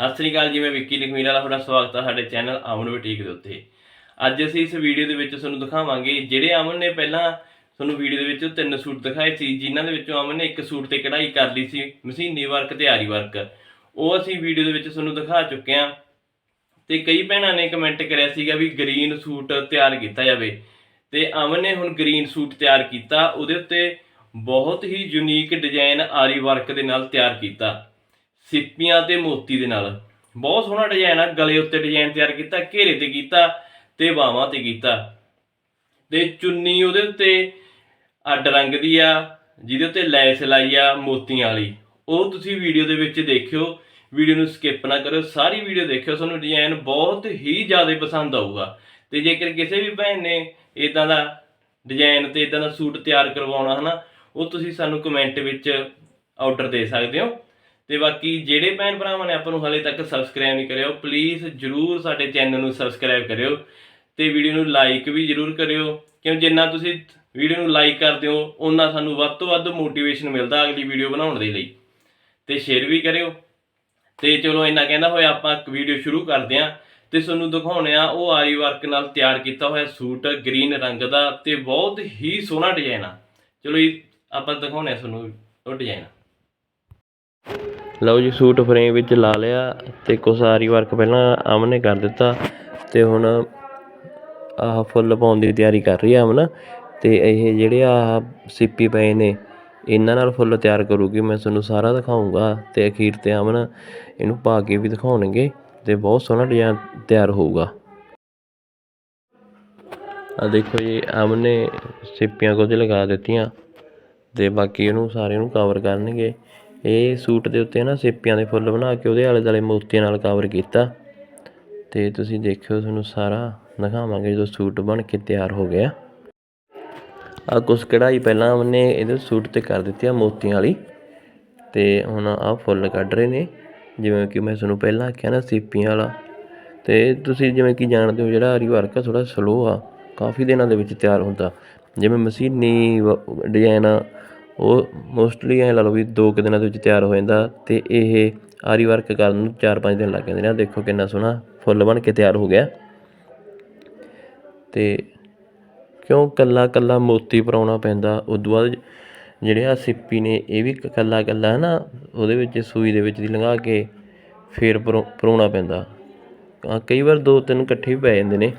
ਸਤਿ ਸ੍ਰੀ ਅਕਾਲ ਜੀ, ਮੈਂ ਵਿੱਕੀ ਲਖਮੀਰ ਵਾਲਾ, ਤੁਹਾਡਾ ਸਵਾਗਤ ਹੈ ਸਾਡੇ ਚੈਨਲ ਅਮਨ ਬੁਟੀਕ ਦੇ ਉੱਤੇ। ਅੱਜ ਅਸੀਂ ਇਸ ਵੀਡੀਓ ਦੇ ਵਿੱਚ ਤੁਹਾਨੂੰ ਦਿਖਾਵਾਂਗੇ ਜਿਹੜੇ ਅਮਨ ਨੇ ਪਹਿਲਾਂ ਤੁਹਾਨੂੰ ਵੀਡੀਓ ਦੇ ਵਿੱਚ ਤਿੰਨ ਸੂਟ ਦਿਖਾਏ ਸੀ, ਜਿਨ੍ਹਾਂ ਦੇ ਵਿੱਚੋਂ ਅਮਨ ਨੇ ਇੱਕ ਸੂਟ ਤੇ ਕਢਾਈ ਕਰ ਲਈ ਸੀ, ਮਸ਼ੀਨੀ ਵਰਕ ਤੇ ਆਰੀ ਵਰਕ। ਉਹ ਅਸੀਂ ਵੀਡੀਓ ਦੇ ਵਿੱਚ ਤੁਹਾਨੂੰ ਦਿਖਾ ਚੁੱਕੇ ਹਾਂ। ਤੇ ਕਈ ਭੈਣਾਂ ਨੇ ਕਮੈਂਟ ਕਰਿਆ ਸੀਗਾ ਵੀ ਗ੍ਰੀਨ ਸੂਟ ਤਿਆਰ ਕੀਤਾ ਜਾਵੇ। ਤੇ ਅਮਨ ਨੇ ਹੁਣ ਗ੍ਰੀਨ ਸੂਟ ਤਿਆਰ ਕੀਤਾ, ਉਹਦੇ ਉੱਤੇ ਬਹੁਤ ਹੀ ਯੂਨੀਕ ਡਿਜ਼ਾਈਨ ਆਰੀ ਵਰਕ ਦੇ ਨਾਲ ਤਿਆਰ ਕੀਤਾ। ਸਿੱਪੀਆਂ ਤੇ ਮੋਤੀ ਦੇ ਨਾਲ। ਬਹੁਤ ਸੋਹਣਾ ਡਿਜ਼ਾਈਨ ਆ, ਗਲੇ ਉੱਤੇ ਡਿਜ਼ਾਈਨ ਤਿਆਰ ਕੀਤਾ, ਘੇਰੇ ਤੇ ਕੀਤਾ ਤੇ ਬਾਹਾਂ ਤੇ ਕੀਤਾ। ਤੇ ਚੁੰਨੀ ਉਹਦੇ ਉੱਤੇ ਅੱਡ ਰੰਗ ਦੀ ਆ, ਜਿਹਦੇ ਉੱਤੇ ਲੈਸ ਲਾਈ ਆ ਮੋਤੀਆਂ ਵਾਲੀ। ਉਹ ਤੁਸੀਂ ਵੀਡੀਓ ਦੇ ਵਿੱਚ ਦੇਖਿਓ। ਵੀਡੀਓ ਨੂੰ ਸਕਿਪ ਨਾ ਕਰਿਓ। ਸਾਰੀ ਵੀਡੀਓ ਦੇਖਿਓ, ਤੁਹਾਨੂੰ ਡਿਜ਼ਾਈਨ ਬਹੁਤ ਹੀ ਜ਼ਿਆਦਾ ਪਸੰਦ ਆਊਗਾ। ਤੇ ਜੇਕਰ ਕਿਸੇ ਵੀ ਭੈਣ ਨੇ ਇਦਾਂ ਦਾ ਡਿਜ਼ਾਈਨ ਤੇ ਇਦਾਂ ਦਾ ਸੂਟ ਤਿਆਰ ਕਰਵਾਉਣਾ, ਹਨਾ, ਉਹ ਤੁਸੀਂ ਸਾਨੂੰ ਕਮੈਂਟ ਵਿੱਚ ਆਰਡਰ ਦੇ ਸਕਦੇ ਹੋ। ਤੇ ਬਾਕੀ ਜਿਹੜੇ ਭੈਣ ਭਰਾਵਾਂ ਨੇ ਆਪਾਂ ਨੂੰ ਹਲੇ ਤੱਕ ਸਬਸਕ੍ਰਾਈਬ ਨਹੀਂ ਕਰਿਆ ਪਲੀਜ਼ ਜਰੂਰ ਸਾਡੇ ਚੈਨਲ ਨੂੰ ਸਬਸਕ੍ਰਾਈਬ ਕਰਿਓ ਤੇ ਵੀਡੀਓ ਨੂੰ ਲਾਈਕ ਵੀ ਜਰੂਰ ਕਰਿਓ, ਕਿਉਂ ਜਿੰਨਾ ਤੁਸੀਂ ਵੀਡੀਓ ਨੂੰ ਲਾਈਕ ਕਰਦੇ ਹੋ ਉਹਨਾਂ ਸਾਨੂੰ ਵੱਧ ਤੋਂ ਵੱਧ ਮੋਟੀਵੇਸ਼ਨ ਮਿਲਦਾ ਅਗਲੀ ਵੀਡੀਓ ਬਣਾਉਣ ਦੇ ਲਈ। ਤੇ ਸ਼ੇਅਰ ਵੀ ਕਰਿਓ। ਤੇ ਚਲੋ ਇੰਨਾ ਕਹਿੰਦਾ ਹੋਇਆ, ਆਪਾਂ ਇੱਕ ਵੀਡੀਓ ਸ਼ੁਰੂ ਕਰਦੇ ਹਾਂ ਤੇ ਤੁਹਾਨੂੰ ਦਿਖਾਉਣੇ ਆ ਉਹ ਆਰੀ ਵਰਕ ਨਾਲ ਤਿਆਰ ਕੀਤਾ ਹੋਇਆ ਸੂਟ ਗ੍ਰੀਨ ਰੰਗ ਦਾ ਤੇ ਬਹੁਤ ਹੀ ਸੋਹਣਾ ਡਿਜ਼ਾਈਨ ਆ। ਚਲੋ ਜੀ, ਆਪਾਂ ਦਿਖਾਉਣੇ ਆ ਤੁਹਾਨੂੰ ਉਹ ਡਿਜ਼ਾਈਨ ਲਓ ਜੀ, ਸੂਟ ਫਰੇਮ ਵਿੱਚ ਲਾ ਲਿਆ ਤੇ ਕੁਛ ਵਰਕ ਪਹਿਲਾਂ ਅਮਨ ਨੇ ਕਰ ਦਿੱਤਾ ਤੇ ਹੁਣ ਆਹ ਫੁੱਲ ਪਾਉਣ ਦੀ ਤਿਆਰੀ ਕਰ ਰਹੀ ਆ ਅਮਨ ਤੇ ਇਹ ਜਿਹੜੇ ਆਹ ਸਿੱਪੀ ਪਏ ਨੇ, ਇਹਨਾਂ ਨਾਲ ਫੁੱਲ ਤਿਆਰ ਕਰੂਗੀ, ਮੈਂ ਤੁਹਾਨੂੰ ਸਾਰਾ ਦਿਖਾਉਂਗਾ ਤੇ ਅਖੀਰ ਤੇ ਅਮਨ ਇਹਨੂੰ ਪਾ ਕੇ ਵੀ ਦਿਖਾਉਣਗੇ ਤੇ ਬਹੁਤ ਸੋਹਣਾ ਡਿਜ਼ਾਈਨ ਤਿਆਰ ਹੋਊਗਾ। ਆ ਦੇਖੋ ਜੀ, ਅਮਨ ਨੇ ਸਿੱਪੀਆਂ ਕੁਝ ਲਗਾ ਦਿੱਤੀਆਂ ਤੇ ਬਾਕੀ ਇਹਨੂੰ ਸਾਰੇ ਨੂੰ ਕਵਰ ਕਰਨਗੇ। ਇਹ ਸੂਟ ਦੇ ਉੱਤੇ ਨਾ ਸੇਪੀਆਂ ਦੇ ਫੁੱਲ ਬਣਾ ਕੇ ਉਹਦੇ ਆਲੇ ਦੁਆਲੇ ਮੋਤੀਆਂ ਨਾਲ ਕਵਰ ਕੀਤਾ। ਤੇ ਤੁਸੀਂ ਦੇਖਿਓ ਤੁਹਾਨੂੰ ਸਾਰਾ ਦਿਖਾਵਾਂਗੇ ਜਦੋਂ ਸੂਟ ਬਣ ਕੇ ਤਿਆਰ ਹੋ ਗਿਆ। ਆ ਕੁਛ ਕਢਾਈ ਪਹਿਲਾਂ ਉਹਨੇ ਇਹਦੇ ਸੂਟ ਤੇ ਕਰ ਦਿੱਤੀ ਆ ਮੋਤੀਆਂ ਵਾਲੀ। ਤੇ ਹੁਣ ਆ ਫੁੱਲ ਕੱਢ ਰਹੇ ਨੇ। ਜਿਵੇਂ ਕਿ ਮੈਂ ਤੁਹਾਨੂੰ ਪਹਿਲਾਂ ਕਿਹਾ ਨਾ ਸਿੱਪੀਆਂ ਵਾਲਾ। ਤੇ ਤੁਸੀਂ ਜਿਵੇਂ ਕਿ ਜਾਣਦੇ ਹੋ ਜਿਹੜਾ ਆਰੀ ਵਰਕ ਆ ਥੋੜਾ ਸਲੋ ਆ। ਕਾਫੀ ਦਿਨਾਂ ਦੇ ਵਿੱਚ ਤਿਆਰ ਹੁੰਦਾ। ਜਿਵੇਂ ਮਸ਼ੀਨੀ ਡਿਜ਼ਾਈਨ ਆ। ਉਹ ਮੋਸਟਲੀ ਐਂ ਲਾ ਲਓ ਵੀ ਦੋ ਕੁ ਦਿਨਾਂ ਦੇ ਵਿੱਚ ਤਿਆਰ ਹੋ ਜਾਂਦਾ ਅਤੇ ਇਹ ਆਰੀ ਵਰਕ ਕਰਨ ਨੂੰ 4-5 ਦਿਨ ਲੱਗ ਜਾਂਦੇ ਨੇ। ਆਹ ਦੇਖੋ ਕਿੰਨਾ ਸੋਹਣਾ ਫੁੱਲ ਬਣ ਕੇ ਤਿਆਰ ਹੋ ਗਿਆ। ਅਤੇ ਕਿਉਂ ਕੱਲਾ ਕੱਲਾ ਮੋਤੀ ਪਰਾਉਣਾ ਪੈਂਦਾ? ਉਦੋਂ ਬਾਅਦ ਜਿਹੜੇ ਆ ਸਿੱਪੀ ਨੇ, ਇਹ ਵੀ ਕੱਲਾ ਕੱਲਾ ਨਾ ਉਹਦੇ ਵਿੱਚ ਸੂਈ ਦੇ ਵਿੱਚ ਦੀ ਲੰਘਾ ਕੇ ਫੇਰ ਪਰੋ- ਪਰਾਉਣਾ ਪੈਂਦਾ। ਕਈ ਵਾਰ ਦੋ ਤਿੰਨ ਇਕੱਠੇ ਵੀ ਪੈ ਜਾਂਦੇ ਨੇ।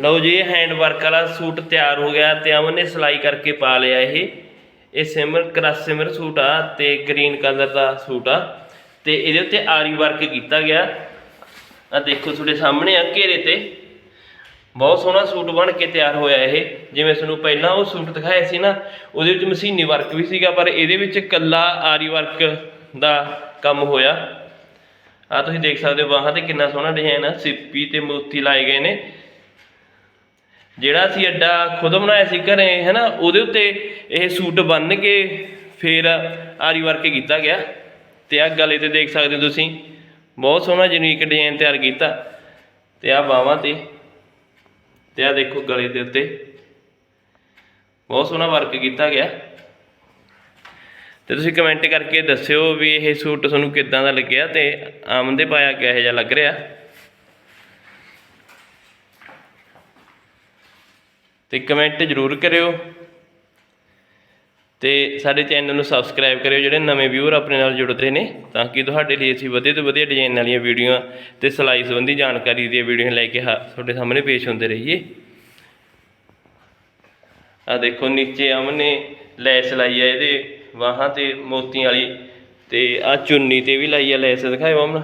ਲਓ ਜੀ, ਇਹ ਹੈਂਡ ਵਰਕ ਵਾਲਾ ਸੂਟ ਤਿਆਰ ਹੋ ਗਿਆ ਤੇ ਅਮਨ ਨੇ ਸਿਲਾਈ ਕਰਕੇ ਪਾ ਲਿਆ ਇਹ। ਇਹ ਸਿਮਰ ਕ੍ਰਾਸ ਸਿਮਰ ਸੂਟ ਆ ਤੇ ਗ੍ਰੀਨ ਕਲਰ ਦਾ ਸੂਟ ਆ। ਤੇ ਇਹਦੇ ਉੱਤੇ ਆਰੀ ਵਰਕ ਕੀਤਾ ਗਿਆ। ਆ ਦੇਖੋ ਤੁਹਾਡੇ ਸਾਹਮਣੇ ਆ, ਘੇਰੇ ਤੇ। ਬਹੁਤ ਸੋਹਣਾ ਸੂਟ ਬਣ ਕੇ ਤਿਆਰ ਹੋਇਆ ਇਹ। ਜਿਵੇਂ ਤੁਹਾਨੂੰ ਪਹਿਲਾਂ ਉਹ ਸੂਟ ਦਿਖਾਇਆ ਸੀ ਨਾ, ਉਹਦੇ ਵਿੱਚ ਮਸ਼ੀਨੀ ਵਰਕ ਵੀ ਸੀਗਾ, ਪਰ ਇਹਦੇ ਵਿੱਚ ਕੱਲਾ ਆਰੀ ਵਰਕ ਦਾ ਕੰਮ ਹੋਇਆ। ਆ ਤੁਸੀਂ ਦੇਖ ਸਕਦੇ ਹੋ, ਬਾਹਾਂ ਤੇ ਕਿੰਨਾ ਸੋਹਣਾ ਡਿਜ਼ਾਈਨ ਆ। ਸਿੱਪੀ ਤੇ ਮੋਤੀ ਲਾਏ ਗਏ ਨੇ। ਜਿਹੜਾ ਅਸੀਂ ਅੱਡਾ ਖੁਦ ਬਣਾਇਆ ਸੀ ਘਰੇ, ਹੈਨਾ, ਉਹਦੇ ਉੱਤੇ ਇਹ ਸੂਟ ਬੰਨ ਕੇ ਫਿਰ ਆਰੀ ਵਰਕ ਕੀਤਾ ਗਿਆ। ਤੇ ਆ ਗਲੇ ਤੇ ਦੇਖ ਸਕਦੇ ਹੋ ਤੁਸੀਂ, ਬਹੁਤ ਸੋਹਣਾ ਯੂਨੀਕ ਡਿਜ਼ਾਈਨ ਤਿਆਰ ਕੀਤਾ। ਤੇ ਆ ਬਾਹਾਂ ਤੇ ਤੇ ਆ ਦੇਖੋ ਗਲੇ ਦੇ ਉੱਤੇ। ਬਹੁਤ ਸੋਹਣਾ ਵਰਕ ਕੀਤਾ ਗਿਆ। ਤੇ ਤੁਸੀਂ ਕਮੈਂਟ ਕਰਕੇ ਦੱਸਿਓ ਵੀ ਇਹ ਸੂਟ ਤੁਹਾਨੂੰ ਕਿੱਦਾਂ ਦਾ ਲੱਗਿਆ ਤੇ ਆਮਨ ਦੇ ਪਾਇਆ ਕਿਹੋ ਜਿਹਾ ਲੱਗ ਰਿਹਾ। ਤੇ ਕਮੈਂਟ ਜ਼ਰੂਰ ਕਰਿਓ। ਤੇ ਸਾਡੇ ਚੈਨਲ ਨੂੰ ਸਬਸਕ੍ਰਾਈਬ ਕਰਿਓ ਜਿਹੜੇ ਨਵੇਂ ਵਿਊਅਰ ਆਪਣੇ ਨਾਲ ਜੁੜਦੇ ਨੇ ਤਾਂ ਕਿ ਤੁਹਾਡੇ ਲਈ ਅਸੀਂ ਵਧੀਆ ਤੋਂ ਵਧੀਆ ਡਿਜ਼ਾਈਨ ਵਾਲੀਆਂ ਵੀਡੀਓ ਤੇ ਸਿਲਾਈ ਸੰਬੰਧੀ ਜਾਣਕਾਰੀ ਦੀਆਂ ਵੀਡੀਓ ਲੈ ਕੇ ਹਾ- ਤੁਹਾਡੇ ਸਾਹਮਣੇ ਪੇਸ਼ ਹੁੰਦੇ ਰਹੀਏ। ਆ ਦੇਖੋ ਨੀਚੇ ਅਮਨ ਨੇ ਲੈਸ ਲਾਈ ਆ ਇਹਦੇ ਬਾਹਾਂ ਤੇ ਮੋਤੀਆਂ ਵਾਲੀ ਤੇ ਆ ਚੁੰਨੀ ਤੇ ਵੀ ਲਾਈ ਆ ਲੈਸ ਦਿਖਾਇਓ ਅਮਨ।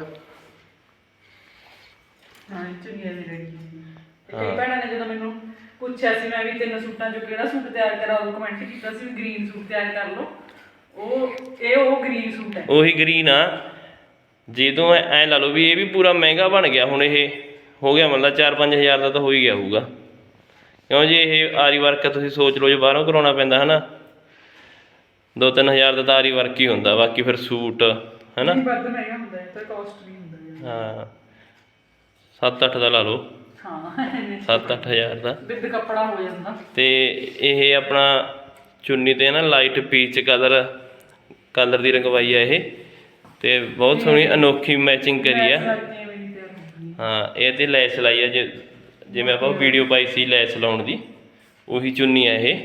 ਹਾਂ ਚੁੰਨੀਆਂ ਦੀ ਰੈਡੀ ਕਈ ਭੈਣਾਂ ਨੇ ਜਦੋਂ ਮੈਨੂੰ ਪੁੱਛਿਆ ਸੀ ਮੈਂ ਵੀ ਤਿੰਨ ਸੂਟਾਂ ਚੋਂ ਕਿਹੜਾ ਸੂਟ ਤਿਆਰ ਕਰਾਂ ਉਹ ਕਮੈਂਟ ਕੀਤਾ ਸੀ ਵੀ ਗ੍ਰੀਨ ਸੂਟ ਤਿਆਰ ਕਰ ਲਓ। ਉਹ ਇਹ ਉਹ ਗ੍ਰੀਨ ਸੂਟ ਹੈ। ਉਹੀ ਗ੍ਰੀਨ ਆ। ਜਦੋਂ ਐ ਲਾ ਲਓ ਵੀ ਇਹ ਵੀ ਪੂਰਾ ਮਹਿੰਗਾ ਬਣ ਗਿਆ ਹੁਣ ਇਹ। ਹੋ ਗਿਆ ਮਤਲਬ 4-5000 ਦਾ ਤਾਂ ਹੋ ਹੀ ਗਿਆ ਹੋਊਗਾ। ਕਿਉਂ ਜੀ ਇਹ ਆਰੀ ਵਰਕ ਤੁਸੀਂ ਸੋਚ ਲਓ ਜੇ ਬਾਹਰੋਂ ਕਰਾਉਣਾ ਪੈਂਦਾ ਹਨਾ? 2-3000 ਦਾ ਤਾਂ ਆਰੀ ਵਰਕ ਹੀ ਹੁੰਦਾ ਬਾਕੀ ਫਿਰ ਸੂਟ ਹਨਾ? ਵੱਧ ਮਹਿੰਗਾ ਹੁੰਦਾ ਹੈ ਤਾਂ ਕਾਸਟਲੀ ਹੁੰਦਾ। ਹੈ। ਹਾਂ 7-8 ਦਾ ਲਾ ਲਓ। ਹਾਂ 7-8000 ਦਾ। ਬਿੱਦ ਕੱਪੜਾ ਹੋ ਜਾਂਦਾ। ਤੇ ਇਹ ਆਪਣਾ ਚੁੰਨੀ ਤੇ ਨਾ ਲਾਈਟ ਪੀਚ ਕਲਰ ਕਲਰ ਦੀ ਰੰਗਵਾਈ ਆ ਇਹ। ਤੇ ਬਹੁਤ ਸੋਹਣੀ ਅਨੋਖੀ ਮੈਚਿੰਗ ਕਰੀ ਆ। ਹੈ ਇਹ ਤੇ ਲੈਸ ਲਾਈ ਆ ਜੇ ਜਿਵੇਂ ਆਪਾਂ ਵੀਡੀਓ ਪਾਈ ਸੀ ਲੈਸ ਲਾਉਣ ਦੀ ਉਹੀ ਚੁੰਨੀ ਆ ਇਹ।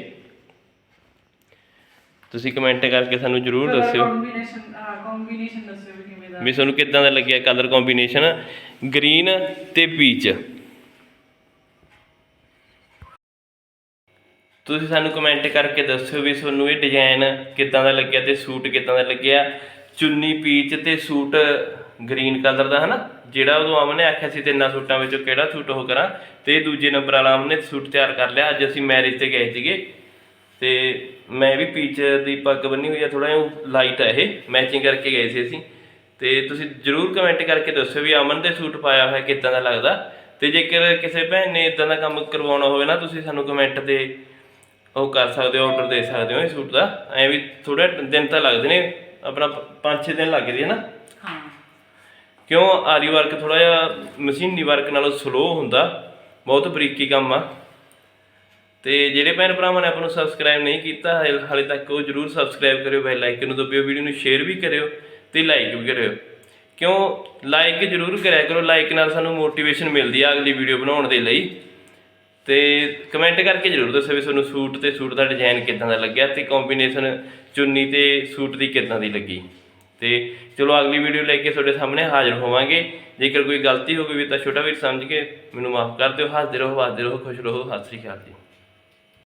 ਤੁਸੀਂ ਕਮੈਂਟ ਕਰਕੇ ਸਾਨੂੰ ਜਰੂਰ ਦੱਸਿਓ। ਕੰਬੀਨੇਸ਼ਨ ਦੱਸਿਓ ਵੀ ਕਿਵੇਂ ਦਾ। ਵੀ ਤੁਹਾਨੂੰ ਕਿੱਦਾਂ ਦਾ ਲੱਗਿਆ ਕਲਰ ਕੰਬੀਨੇਸ਼ਨ ਗ੍ਰੀਨ ਤੇ ਪੀਚ ਤੁਸੀਂ ਸਾਨੂੰ ਕਮੈਂਟ ਕਰਕੇ ਦੱਸਿਓ ਵੀ ਤੁਹਾਨੂੰ ਇਹ ਡਿਜ਼ਾਈਨ ਕਿੱਦਾਂ ਦਾ ਲੱਗਿਆ ਤੇ ਸੂਟ ਕਿੱਦਾਂ ਦਾ ਲੱਗਿਆ। ਚੁੰਨੀ ਪੀਚ ਤੇ ਸੂਟ ਗ੍ਰੀਨ ਕਲਰ ਦਾ ਹਨਾ? ਜਿਹੜਾ ਉਦੋਂ ਅਮਨ ਨੇ ਆਖਿਆ ਸੀ ਤਿੰਨਾਂ ਸੂਟਾਂ ਵਿੱਚੋਂ ਕਿਹੜਾ ਸੂਟ ਉਹ ਕਰਾਂ। ਤੇ ਦੂਜੇ ਨੰਬਰ ਵਾਲਾ ਅਮਨ ਨੇ ਸੂਟ ਤਿਆਰ ਕਰ ਲਿਆ। ਅੱਜ ਅਸੀਂ ਮੈਰਿਜ ਤੇ ਗਏ ਸੀਗੇ। ਤੇ ਮੈਂ ਵੀ ਪੀਚ ਦੀ ਪੱਗ ਬੰਨੀ ਹੋਈ ਆ ਥੋੜਾ ਜਿਹਾ ਲਾਈਟ ਆ ਇਹ। ਮੈਚਿੰਗ ਕਰਕੇ ਗਏ ਸੀ ਅਸੀਂ। ਤੇ ਤੁਸੀਂ ਜਰੂਰ ਕਮੈਂਟ ਕਰਕੇ ਦੱਸਿਓ ਵੀ ਅਮਨ ਦੇ ਸੂਟ ਪਾਇਆ ਹੋਇਆ ਕਿੱਦਾਂ ਦਾ ਲੱਗਦਾ। ਤੇ ਜੇਕਰ ਕਿਸੇ ਭੈਣ ਨੇ ਇਦਾਂ ਦਾ ਕੰਮ ਕਰਵਾਉਣਾ ਹੋਵੇ ਨਾ, ਤੁਸੀਂ ਸਾਨੂੰ ਕਮੈਂਟ ਤੇ ਉਹ ਕਰ ਸਕਦੇ ਹੋ ਆਰਡਰ ਦੇ ਸਕਦੇ ਹੋ ਇਹ ਸੂਟ ਦਾ। ਐ ਵੀ ਥੋੜਾ ਦਿਨ ਤਾਂ ਲੱਗਦੇ ਨੇ ਆਪਣਾ 5-6 ਦਿਨ ਲੱਗਦੇ ਆ ਨਾ ਹਾਂ। ਕਿਉਂ? ਆਰੀ ਵਰਕ ਥੋੜਾ ਜਿਹਾ ਮਸ਼ੀਨੀ ਵਰਕ ਨਾਲੋਂ ਸਲੋ ਹੁੰਦਾ ਬਹੁਤ ਬਰੀਕੀ ਕੰਮ ਆ। ਤੇ ਜਿਹੜੇ ਭੈਣ ਭਰਾਵਾਂ ਨੇ ਆਪਾਂ ਨੂੰ ਸਬਸਕ੍ਰਾਈਬ ਨਹੀਂ ਕੀਤਾ ਹਾਲੇ ਤੱਕ ਉਹ ਜਰੂਰ ਸਬਸਕ੍ਰਾਈਬ ਕਰਿਓ ਬੈਲ ਆਈਕਨ ਨੂੰ ਦਬਿਓ ਵੀਡੀਓ ਨੂੰ ਸ਼ੇਅਰ ਵੀ ਕਰਿਓ ਤੇ ਲਾਈਕ ਵੀ ਕਰਿਓ। ਕਿਉਂ? ਲਾਈਕ ਜਰੂਰ ਕਰਿਆ ਕਰੋ ਲਾਈਕ ਨਾਲ ਸਾਨੂੰ ਮੋਟੀਵੇਸ਼ਨ ਮਿਲਦੀ ਆ ਅਗਲੀ ਵੀਡੀਓ ਬਣਾਉਣ ਦੇ ਲਈ। ਤੇ ਕਮੈਂਟ ਕਰਕੇ ਜਰੂਰ ਦੱਸੋ ਵੀ ਤੁਹਾਨੂੰ ਸੂਟ ਤੇ ਸੂਟ ਦਾ ਡਿਜ਼ਾਈਨ ਕਿੱਦਾਂ ਦਾ ਲੱਗਿਆ ਤੇ ਕੰਬੀਨੇਸ਼ਨ ਚੁੰਨੀ ਤੇ ਸੂਟ ਦੀ ਕਿੱਦਾਂ ਦੀ ਲੱਗੀ। ਤੇ ਚਲੋ ਅਗਲੀ ਵੀਡੀਓ ਲੈ ਕੇ ਤੁਹਾਡੇ ਸਾਹਮਣੇ ਹਾਜ਼ਰ ਹੋਵਾਂਗੇ। ਜੇਕਰ ਕੋਈ ਗਲਤੀ ਹੋ ਗਈ ਵੀ ਤਾਂ ਛੋਟਾ ਵੀਰ ਸਮਝ ਕੇ ਮੈਨੂੰ ਮਾਫ ਕਰ ਦਿਓ। ਹੱਸਦੇ ਰਹੋ ਹੱਸਦੇ ਰਹੋ, ਖੁਸ਼ ਰਹੋ। ਸਤਿ ਸ੍ਰੀ ਅਕਾਲ ਜੀ।